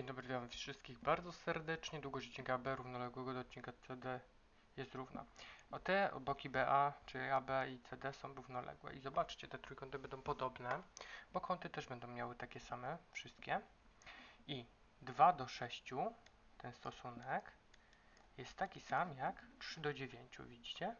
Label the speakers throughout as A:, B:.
A: Dzień dobry, witam wszystkich bardzo serdecznie. Długość odcinka B równoległego do odcinka CD jest równa. O te boki BA, czyli AB i CD są równoległe. I zobaczcie, te trójkąty będą podobne, bo kąty też będą miały takie same, wszystkie. I 2 do 6, ten stosunek, jest taki sam jak 3 do 9, widzicie?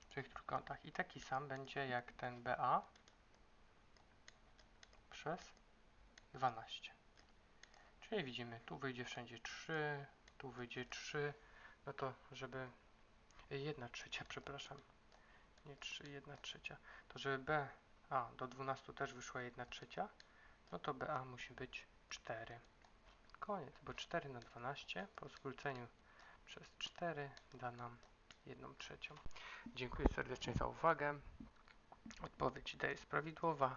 A: W tych trójkątach. I taki sam będzie jak ten BA przez 12. Czyli widzimy, tu wyjdzie wszędzie 3, tu wyjdzie 3, no to żeby 1 trzecia, przepraszam, nie 3, 1 trzecia, to żeby B, a do 12 też wyszła 1 trzecia, no to BA musi być 4. Koniec, bo 4 na 12 po skróceniu przez 4 da nam 1 trzecią. Dziękuję serdecznie za uwagę. Odpowiedź D jest prawidłowa.